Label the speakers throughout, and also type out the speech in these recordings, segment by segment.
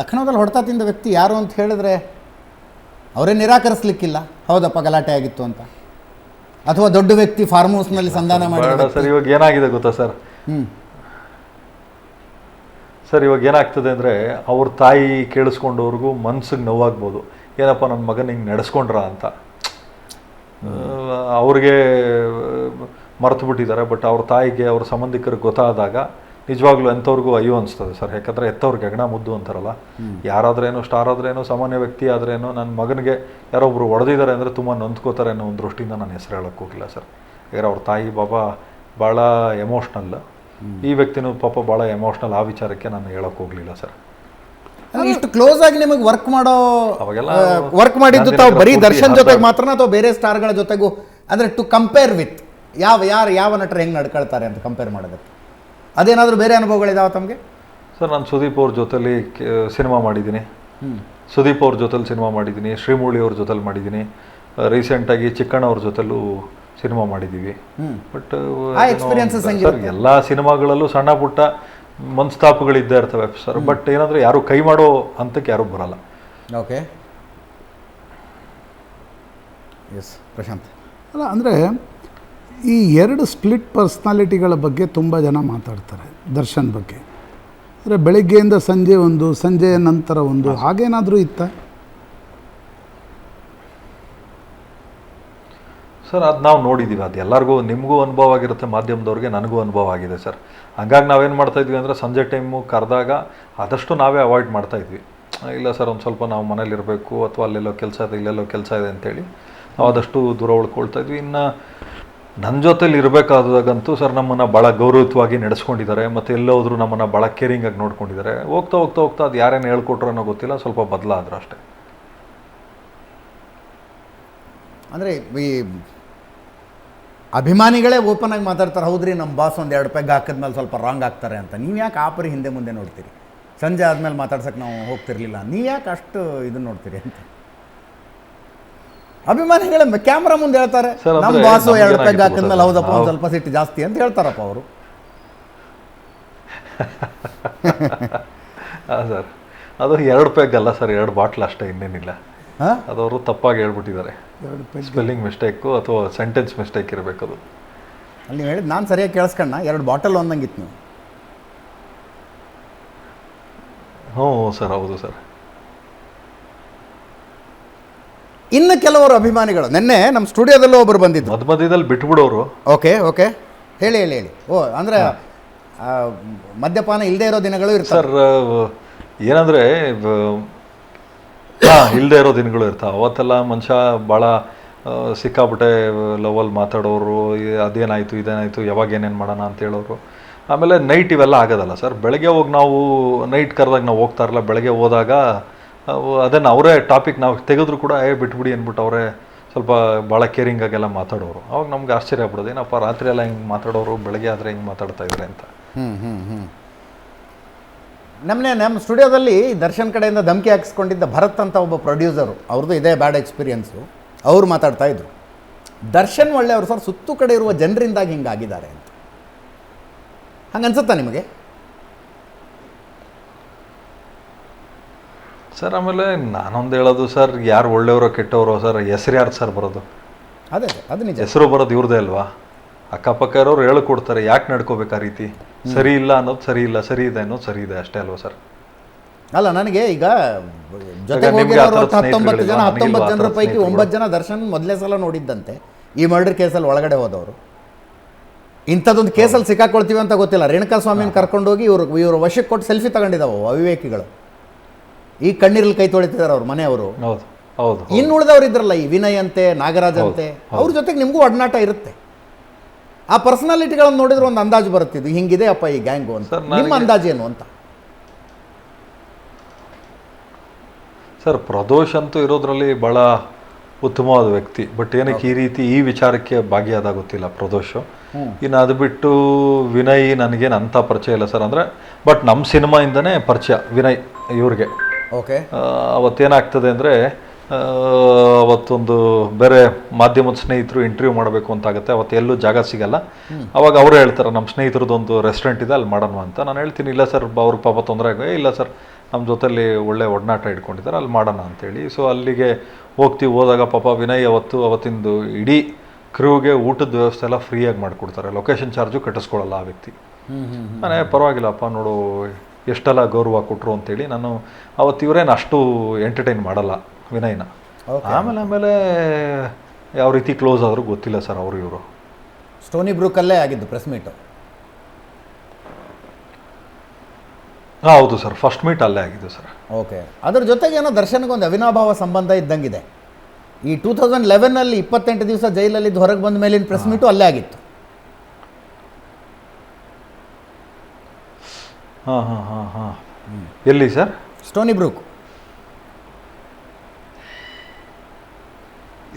Speaker 1: ಲಖನೌದಲ್ಲಿ ಹೊಡೆತ ತಿಂದ ವ್ಯಕ್ತಿ ಯಾರು ಅಂತ ಹೇಳಿದ್ರೆ ಅವರೇ ನಿರಾಕರಿಸ್ಲಿಕ್ಕಿಲ್ಲ. ಹೌದಪ್ಪ ಗಲಾಟೆ ಆಗಿತ್ತು ಅಂತ. ಅಥವಾ ದೊಡ್ಡ ವ್ಯಕ್ತಿ ಫಾರ್ಮ್ ಹೌಸ್ನಲ್ಲಿ ಸಂಧಾನ
Speaker 2: ಸರ್ ಇವಾಗ ಏನಾಗಿದೆ ಗೊತ್ತಾ ಸರ್?
Speaker 1: ಹ್ಞೂ
Speaker 2: ಸರ್ ಇವಾಗ ಏನಾಗ್ತದೆ ಅಂದರೆ ಅವ್ರ ತಾಯಿ ಕೇಳಿಸ್ಕೊಂಡವ್ರಿಗೂ ಮನ್ಸಿಗೆ ನೋವಾಗ್ಬೋದು. ಏನಪ್ಪ ನನ್ನ ಮಗನ ಹಿಂಗೆ ನಡೆಸ್ಕೊಂಡ್ರ ಅಂತ. ಅವ್ರಿಗೆ ಮರೆತು ಬಿಟ್ಟಿದ್ದಾರೆ ಬಟ್ ಅವ್ರ ತಾಯಿಗೆ ಅವ್ರ ಸಂಬಂಧಿಕರಿಗೆ ಗೊತ್ತಾದಾಗ ನಿಜವಾಗ್ಲೂ ಎಂಥವ್ರಿಗೂ ಅಯ್ಯೋ ಅನಿಸ್ತದೆ ಸರ್. ಯಾಕಂದರೆ ಎತ್ತವ್ರಿಗೆ ಹೆಗಣ ಮುದ್ದು ಅಂತಾರಲ್ಲ. ಯಾರಾದ್ರೇನು ಸ್ಟಾರ್ ಆದ್ರೇನು ಸಾಮಾನ್ಯ ವ್ಯಕ್ತಿ ಆದ್ರೇನು ನನ್ನ ಮಗನಿಗೆ ಯಾರೋ ಯಾರೊಬ್ರು ಹೊಡೆದಿದ್ದಾರೆ ಅಂದರೆ ತುಂಬ ನೊಂದ್ಕೋತಾರೆ ಅನ್ನೋ ಒಂದು ದೃಷ್ಟಿಯಿಂದ ನಾನು ಹೆಸರು ಹೇಳಕ್ಕೆ ಹೋಗಿಲ್ಲ ಸರ್. ಯಾಕಂದ್ರೆ ಅವ್ರ ತಾಯಿ ಬಾಬಾ ಭಾಳ ಎಮೋಷ್ನಲ್ ಈ ವ್ಯಕ್ತಿನೂ ಪಾಪ ಭಾಳ ಎಮೋಷ್ನಲ್ ಆ ವಿಚಾರಕ್ಕೆ ನಾನು ಹೇಳಕ್ಕೆ ಹೋಗಲಿಲ್ಲ ಸರ್.
Speaker 1: ಇಷ್ಟು ಕ್ಲೋಸ್ ಆಗಿ ನಿಮಗೆ ವರ್ಕ್ ಮಾಡೋ
Speaker 2: ಅವಾಗೆಲ್ಲ
Speaker 1: ವರ್ಕ್ ಮಾಡಿದ್ದು ತಾವು ಬರೀ ದರ್ಶನ್ ಜೊತೆಗೆ ಮಾತ್ರ ಅಥವಾ ಬೇರೆ ಸ್ಟಾರ್ಗಳ ಜೊತೆಗೂ? ಅಂದ್ರೆ ಟು ಕಂಪೇರ್ ವಿತ್ ಯಾವ ಯಾರು ಯಾವ ನಟರು ಹೆಂಗೆ ನಡ್ಕೊಳ್ತಾರೆ ಅಂತ ಕಂಪೇರ್ ಮಾಡೋದಕ್ಕೆ? ಅದೇನಾದರೂ ಬೇರೆ ಅನುಭವಗಳಿದಾವ ತಮಗೆ?
Speaker 2: ಸರ್ ನಾನು ಸುದೀಪ್ ಅವ್ರ ಜೊತೆಲಿ ಸಿನಿಮಾ ಮಾಡಿದ್ದೀನಿ. ಸುದೀಪ್ ಅವ್ರ ಜೊತೆಲಿ ಸಿನಿಮಾ ಮಾಡಿದ್ದೀನಿ ಶ್ರೀಮೂಳಿ ಅವ್ರ ಜೊತೆಲಿ ಮಾಡಿದ್ದೀನಿ ರೀಸೆಂಟಾಗಿ ಚಿಕ್ಕಣ್ಣ ಅವ್ರ ಜೊತೆಲೂ ಸಿನಿಮಾ ಮಾಡಿದ್ದೀವಿ. But
Speaker 1: sir?
Speaker 2: ಎಲ್ಲ ಸಿನಿಮಾಗಳಲ್ಲೂ ಸಣ್ಣ ಪುಟ್ಟ ಮನಸ್ತಾಪಗಳಿದ್ದೇ ಇರ್ತವೆ ಸರ್. ಬಟ್ ಏನಂದ್ರೆ ಯಾರು ಕೈ ಮಾಡೋ ಹಂತಕ್ಕೆ ಯಾರು ಬರಲ್ಲ.
Speaker 1: ಓಕೆ. ಎಸ್ ಪ್ರಶಾಂತ್.
Speaker 3: ಅಲ್ಲ ಅಂದರೆ ಈ ಎರಡು ಸ್ಪ್ಲಿಟ್ ಪರ್ಸ್ನಾಲಿಟಿಗಳ ಬಗ್ಗೆ ತುಂಬ ಜನ ಮಾತಾಡ್ತಾರೆ, ದರ್ಶನ್ ಬಗ್ಗೆ. ಅಂದರೆ ಬೆಳಗ್ಗೆಯಿಂದ ಸಂಜೆ ಒಂದು, ಸಂಜೆಯ ನಂತರ ಒಂದು, ಹಾಗೇನಾದರೂ ಇತ್ತ?
Speaker 2: ಸರ್, ಅದು ನಾವು ನೋಡಿದ್ದೀವಿ ಅದು ಎಲ್ಲರಿಗೂ, ನಿಮಗೂ ಅನುಭವ ಆಗಿರುತ್ತೆ, ಮಾಧ್ಯಮದವ್ರಿಗೆ ನನಗೂ ಅನುಭವ ಆಗಿದೆ ಸರ್. ಹಂಗಾಗಿ ನಾವೇನು ಮಾಡ್ತಾ ಇದ್ವಿ ಅಂದರೆ ಸಂಜೆ ಟೈಮು ಕರೆದಾಗ ಆದಷ್ಟು ನಾವೇ ಅವಾಯ್ಡ್ ಮಾಡ್ತಾ ಇದ್ವಿ. ಇಲ್ಲ ಸರ್, ಒಂದು ಸ್ವಲ್ಪ ನಾವು ಮನೇಲಿರಬೇಕು, ಅಥವಾ ಅಲ್ಲೆಲ್ಲೋ ಕೆಲಸ ಇದೆ, ಇಲ್ಲೆಲ್ಲೋ ಕೆಲಸ ಇದೆ ಅಂತೇಳಿ ನಾವು ಆದಷ್ಟು ದೂರ ಉಳ್ಕೊಳ್ತಾ ಇದ್ವಿ. ಇನ್ನು ನನ್ನ ಜೊತೆಲಿ ಇರಬೇಕಾದಾಗಂತೂ ಸರ್ ನಮ್ಮನ್ನು ಭಾಳ ಗೌರವಿತವಾಗಿ ನಡೆಸ್ಕೊಂಡಿದ್ದಾರೆ, ಮತ್ತು ಎಲ್ಲೋದ್ರು ನಮ್ಮನ್ನು ಭಾಳ ಕೇರಿಂಗಾಗಿ ನೋಡ್ಕೊಂಡಿದ್ದಾರೆ. ಹೋಗ್ತಾ ಹೋಗ್ತಾ ಹೋಗ್ತಾ ಅದು ಯಾರೇನು ಹೇಳ್ಕೊಟ್ರು ಗೊತ್ತಿಲ್ಲ, ಸ್ವಲ್ಪ ಬದಲಾದ್ರು ಅಷ್ಟೇ.
Speaker 1: ಅಂದರೆ ಈ ಅಭಿಮಾನಿಗಳೇ ಓಪನ್ ಆಗಿ ಮಾತಾಡ್ತಾರೆ, ಹೌದ್ರಿ ನಮ್ಮ ಬಾಸ್ ಒಂದು ಎರಡು ಪೆಗ್ ಹಾಕಿದ್ಮೇಲೆ ಸ್ವಲ್ಪ ರಾಂಗ್ ಆಗ್ತಾರೆ ಅಂತ. ನೀವು ಯಾಕೆ ಆಪರಿ ಹಿಂದೆ ಮುಂದೆ ನೋಡ್ತೀರಿ? ಸಂಜೆ ಆದಮೇಲೆ ಮಾತಾಡ್ಸಕ್ಕೆ ನಾವು ಹೋಗ್ತಿರ್ಲಿಲ್ಲ. ನೀವು ಯಾಕೆ ಅಷ್ಟು ಇದನ್ನ ನೋಡ್ತೀರಿ ಅಂತ? ಅಭಿಮಾನಿಗಳೇ ಕ್ಯಾಮ್ರಾ ಮುಂದೆ ಹೇಳ್ತಾರೆ
Speaker 2: ಅಂದ್ರೆ
Speaker 1: ನಮ್ಮ ಬಾಸು ಎರಡು
Speaker 2: ನಮ್ಗೇನಾಗಿತ್ತು
Speaker 1: ಪೆಗ್ ಹಾಕಿದ್ಮೇಲೆ? ಹೌದಪ್ಪ ಒಂದು ಸ್ವಲ್ಪ ಸಿಟ್ಟು ಜಾಸ್ತಿ ಅಂತ ಹೇಳ್ತಾರಪ್ಪ ಅವರು.
Speaker 2: ಹಾಂ ಸರ್. ಅದು ಎರಡು ಪೆಗ್ ಅಲ್ಲ ಸರ್ ಎರಡು ಬಾಟ್ಲ್ ಅಷ್ಟೇ ಇನ್ನೇನಿಲ್ಲ.
Speaker 1: ಹಾಂ?
Speaker 2: ಅದವರು ತಪ್ಪಾಗಿ ಹೇಳ್ಬಿಟ್ಟಿದ್ದಾರೆ.
Speaker 3: ಎರಡು ಪೆಗ್.
Speaker 2: ಸ್ಪೆಲ್ಲಿಂಗ್ ಮಿಸ್ಟೇಕು ಅಥವಾ ಸೆಂಟೆನ್ಸ್ ಮಿಸ್ಟೇಕ್ ಇರಬೇಕು ಅದು.
Speaker 1: ಅಲ್ಲಿ ನೀವು ಹೇಳಿದ್ ನಾನು ಸರಿಯಾಗಿ ಕೇಳಿಸ್ಕಣ್ಣ ಎರಡು ಬಾಟಲ್ ಒಂದಂಗಿತ್ತು ನೀವು.
Speaker 2: ಹ್ಞೂ ಸರ್ ಹೌದು ಸರ್.
Speaker 1: ಇನ್ನು ಕೆಲವರು ಅಭಿಮಾನಿಗಳು. ನಿನ್ನೆ ನಮ್ಮ ಸ್ಟುಡಿಯೋದಲ್ಲೂ ಒಬ್ಬರು ಬಂದಿದ್ದು
Speaker 2: ಮಧ್ಯ ಮಧ್ಯದಲ್ಲಿ ಬಿಟ್ಬಿಡೋರು.
Speaker 1: Okay okay. ಹೇಳಿ ಹೇಳಿ ಹೇಳಿ. ಓ ಅಂದರೆ ಮದ್ಯಪಾನ ಇಲ್ಲದೆ ಇರೋ ದಿನಗಳು ಇರ್ತವೆ.
Speaker 2: ಸರ್ ಏನಂದರೆ ಇಲ್ಲದೆ ಇರೋ ದಿನಗಳು ಇರ್ತಾವೆ. ಅವತ್ತೆಲ್ಲ ಮನುಷ್ಯ ಭಾಳ ಸಿಕ್ಕಾಬಿಟ್ಟೆ ಸಿಕ್ಕಾಪಟ್ಟೆ ಲವಲ್ಲಿ ಮಾತಾಡೋರು ಅದೇನಾಯಿತು ಇದೇನಾಯಿತು ಯಾವಾಗ ಏನೇನು ಮಾಡೋಣ ಅಂತ ಹೇಳೋರು. ಆಮೇಲೆ ನೈಟ್ ಇವೆಲ್ಲ ಆಗೋದಲ್ಲ ಸರ್. ಬೆಳಗ್ಗೆ ಹೋಗಿ ನಾವು ನೈಟ್ ಕರೆದಾಗ ನಾವು ಹೋಗ್ತಾ ಇರಲ್ಲ. ಬೆಳಗ್ಗೆ ಹೋದಾಗ ಅದನ್ನು ಅವರೇ ಟಾಪಿಕ್ ನಾವು ತೆಗೆದ್ರು ಕೂಡ, ಏ, ಬಿಟ್ಬಿಡಿ ಅಂದ್ಬಿಟ್ಟು ಅವರೇ ಸ್ವಲ್ಪ ಭಾಳ ಕೇರಿಂಗಾಗೆಲ್ಲ ಮಾತಾಡೋರು. ಅವಾಗ ನಮ್ಗೆ ಆಶ್ಚರ್ಯ ಆಗ್ಬಿಡೋದು, ಏನಪ್ಪ, ರಾತ್ರಿ ಎಲ್ಲ ಹಿಂಗೆ ಮಾತಾಡೋರು, ಬೆಳಗ್ಗೆ ಆದರೆ ಹಿಂಗೆ ಮಾತಾಡ್ತಾ ಇದ್ದಾರೆ ಅಂತ.
Speaker 1: ಹ್ಞೂ ಹ್ಞೂ ಹ್ಞೂ ನಮ್ಮನೆ ನಮ್ಮ ಸ್ಟುಡಿಯೋದಲ್ಲಿ ದರ್ಶನ್ ಕಡೆಯಿಂದ ಧಮಕಿ ಹಾಕಿಸ್ಕೊಂಡಿದ್ದ ಭರತ್ ಅಂತ ಒಬ್ಬ ಪ್ರೊಡ್ಯೂಸರು ಅವ್ರದ್ದು ಇದೇ ಬ್ಯಾಡ್ ಎಕ್ಸ್ಪೀರಿಯನ್ಸು ಅವ್ರು ಮಾತಾಡ್ತಾ ಇದ್ರು. ದರ್ಶನ್ ಒಳ್ಳೆಯವರು ಸರ್ ಸುತ್ತು ಕಡೆ ಇರುವ ಜನರಿಂದಾಗಿ ಹಿಂಗಾಗಿದ್ದಾರೆ ಅಂತ. ಹಂಗೆ ಅನ್ಸುತ್ತಾ ನಿಮಗೆ?
Speaker 2: ಸರ್ ಆಮೇಲೆ ನಾನೊಂದು ಹೇಳೋದು ಸರ್ ಯಾರು ಒಳ್ಳೆಯವರೋ ಕೆಟ್ಟವರೋ ಸರ್ ಹೆಸರು ಯಾರು ಸರ್ ಬರೋದು?
Speaker 1: ಅದೇ ಅದೇ, ನಿಜ.
Speaker 2: ಹೆಸರು ಬರೋದು ಇವ್ರದೇ ಅಲ್ವಾ? ಅಕ್ಕಪಕ್ಕ ಇರೋರು ಹೇಳ್ಕೊಡ್ತಾರೆ ಯಾಕೆ ನಡ್ಕೋಬೇಕು ಆ ರೀತಿ? ಸರಿ ಇಲ್ಲ ಅನ್ನೋದು ಸರಿ ಇಲ್ಲ ಸರಿ ಇದೆ ಅನ್ನೋದು ಸರಿ ಇದೆ ಅಷ್ಟೇ ಅಲ್ವಾ ಸರ್?
Speaker 1: ಅಲ್ಲ ನನಗೆ ಈಗ
Speaker 2: ಜೊತೆ
Speaker 1: ಹತ್ತೊಂಬತ್ತು ಜನ ಹತ್ತೊಂಬತ್ತು ಜನರ ಪೈಕಿ? ಒಂಬತ್ತು ಜನ ದರ್ಶನ್ ಮೊದಲೇ ಸಲ ನೋಡಿದ್ದಂತೆ. ಈ ಮರ್ಡರ್ ಕೇಸಲ್ಲಿ ಒಳಗಡೆ ಹೋದವರು. ಇಂಥದ್ದೊಂದು ಕೇಸಲ್ಲಿ ಸಿಕ್ಕಾಕೊಳ್ತೀವಿ ಅಂತ ಗೊತ್ತಿಲ್ಲ. ರೇಣುಕಾ ಸ್ವಾಮಿನ ಕರ್ಕೊಂಡೋಗಿ ಇವರು ಇವರು ವಶಕ್ಕೆ ಕೊಟ್ಟು ಸೆಲ್ಫಿ ತಗೊಂಡಿದ್ದಾವೆ ಅವಿವೇಕಿಗಳು. ಈ ಕಣ್ಣೀರಲ್ಲಿ ಕೈ ತೊಳಿತಿದ್ದಾರೆ ಅವ್ರ ಮನೆಯವರು.
Speaker 2: ಹೌದು ಹೌದು
Speaker 1: ಇನ್ನು ಉಳಿದವ್ರು ಇದ್ರಲ್ಲ ಈ ವಿನಯ್ ಅಂತೆ ನಾಗರಾಜ್ ಅಂತೆ ಅವ್ರ ಜೊತೆಗೆ ನಿಮಗೂ ಒಡನಾಟ ಇರುತ್ತೆ. ಆ ಪರ್ಸನಾಲಿಟಿಗಳನ್ನು ನೋಡಿದ್ರೆ ಒಂದು ಅಂದಾಜು ಬರುತ್ತೆ ಇದು ಹಿಂಗಿದೆ ಅಪ್ಪ ಈ ಗ್ಯಾಂಗು ಅಂತ.
Speaker 2: ಸರ್,
Speaker 1: ನಿಮ್ಮ
Speaker 2: ನನಗೆ-
Speaker 1: ಅಂದಾಜು ಏನು ಅಂತ?
Speaker 2: ಸರ್ ಪ್ರದೋಷ್ ಅಂತೂ ಇರೋದ್ರಲ್ಲಿ ಬಹಳ ಉತ್ತಮವಾದ ವ್ಯಕ್ತಿ. ಬಟ್ ಏನಕ್ಕೆ ಈ ರೀತಿ ಈ ವಿಚಾರಕ್ಕೆ ಭಾಗಿಯಾದ ಗೊತ್ತಿಲ್ಲ ಪ್ರದೋಷ್. ಇನ್ನು ಅದು ಬಿಟ್ಟು ವಿನಯ್ ನನಗೇನು ಅಂಥ ಪರಿಚಯ ಇಲ್ಲ ಸರ್. ಅಂದರೆ ಬಟ್ ನಮ್ಮ ಸಿನಿಮಾಯಿಂದನೇ ಪರಿಚಯ ವಿನಯ್ ಇವ್ರಿಗೆ.
Speaker 1: ಓಕೆ
Speaker 2: ಅವತ್ತೇನಾಗ್ತದೆ ಅಂದರೆ ಅವತ್ತೊಂದು ಬೇರೆ ಮಾಧ್ಯಮದ ಸ್ನೇಹಿತರು ಇಂಟರ್ವ್ಯೂ ಮಾಡಬೇಕು ಅಂತಾಗುತ್ತೆ. ಅವತ್ತು ಎಲ್ಲೂ ಜಾಗ ಸಿಗಲ್ಲ. ಅವಾಗ ಅವರು ಹೇಳ್ತಾರೆ ನಮ್ಮ ಸ್ನೇಹಿತರದೊಂದು ರೆಸ್ಟೋರೆಂಟ್ ಇದೆ ಅಲ್ಲಿ ಮಾಡೋಣ ಅಂತ. ನಾನು ಹೇಳ್ತೀನಿ ಇಲ್ಲ ಸರ್ ಅವ್ರ ಪಾಪ ತೊಂದರೆ ಆಗ ಇಲ್ಲ ಸರ್ ನಮ್ಮ ಜೊತೆಲಿ ಒಳ್ಳೆ ಒಡನಾಟ ಇಟ್ಕೊಂಡಿದ್ದಾರೆ ಅಲ್ಲಿ ಮಾಡೋಣ ಅಂತೇಳಿ. ಸೊ ಅಲ್ಲಿಗೆ ಹೋಗ್ತೀವಿ. ಹೋದಾಗ ಪಾಪ ವಿನಯ್ ಅವತ್ತು ಅವತ್ತಿಂದು ಇಡೀ ಕ್ರೂಗೆ ಊಟದ ವ್ಯವಸ್ಥೆ ಎಲ್ಲ ಫ್ರೀಯಾಗಿ ಮಾಡಿಕೊಡ್ತಾರೆ. ಲೊಕೇಶನ್ ಚಾರ್ಜು ಕಟ್ಟಿಸ್ಕೊಳ್ಳಲ್ಲ ಆ ವ್ಯಕ್ತಿ. ನಾನೇ ಪರವಾಗಿಲ್ಲಪ್ಪ ನೋಡು ಎಷ್ಟೆಲ್ಲ ಗೌರವ ಕೊಟ್ಟರು ಅಂತೇಳಿ ನಾನು ಅವತ್ತು ಇವರೇನು ಅಷ್ಟು ಎಂಟರ್ಟೈನ್ ಮಾಡಲ್ಲ ವಿನಯ್ನ. ಆಮೇಲೆ ಆಮೇಲೆ ಯಾವ ರೀತಿ ಕ್ಲೋಸ್ ಆದರೂ ಗೊತ್ತಿಲ್ಲ ಸರ್ ಅವರು ಇವರು.
Speaker 1: ಸ್ಟೋನಿ ಬ್ರೂಕಲ್ಲೇ ಆಗಿದ್ದು ಪ್ರೆಸ್ ಮೀಟು
Speaker 2: ಹಾಂ ಹೌದು ಸರ್. ಫಸ್ಟ್ ಮೀಟ್ ಅಲ್ಲೇ ಆಗಿದ್ದು ಸರ್.
Speaker 1: ಓಕೆ ಅದ್ರ ಜೊತೆಗೆ ಏನೋ ದರ್ಶನ್ಗೆ ಒಂದು ಅವಿನಾಭಾವ ಸಂಬಂಧ ಇದ್ದಂಗಿದೆ. ಈ ಟೂ ತೌಸಂಡ್ ಲೆವೆನಲ್ಲಿ ಇಪ್ಪತ್ತೆಂಟು ದಿವಸ ಜೈಲಲ್ಲಿದ್ದು ಹೊರಗೆ ಬಂದ ಮೇಲಿನ ಪ್ರೆಸ್ ಮೀಟು ಅಲ್ಲೇ ಆಗಿತ್ತು.
Speaker 2: ಹಾಂ ಹಾಂ ಹಾಂ ಹಾಂ. ಎಲ್ಲಿ ಸರ್?
Speaker 1: Stony Brook.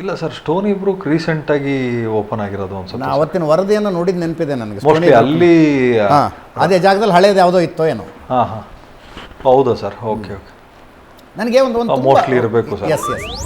Speaker 2: ಇಲ್ಲ ಸರ್ ಸ್ಟೋನಿ ಬ್ರೂಕ್ ರೀಸೆಂಟ್ ಆಗಿ ಓಪನ್ ಆಗಿರೋದು
Speaker 1: ನಾ
Speaker 2: ಅನ್ಸುತ್ತೆ
Speaker 1: ಅವತ್ತಿನ ವರದಿಯನ್ನು ನೋಡಿದ ನೆನಪಿದೆ ನನಗೆ
Speaker 2: ಮೋಸ್ಟ್ಲಿ ಅಲ್ಲಿ
Speaker 1: ಹಾಂ ಅದೇ ಜಾಗದಲ್ಲಿ ಹಳೇದು ಯಾವುದೋ ಇತ್ತೋ ಏನೋ.
Speaker 2: ಹಾಂ ಹಾಂ. ಹೌದಾ ಸರ್? Okay okay.
Speaker 1: ನನಗೆ ಒಂದು ಒಂದು
Speaker 2: ಮೋಸ್ಟ್ಲಿ ಇರಬೇಕು ಸರ್.
Speaker 1: Yes S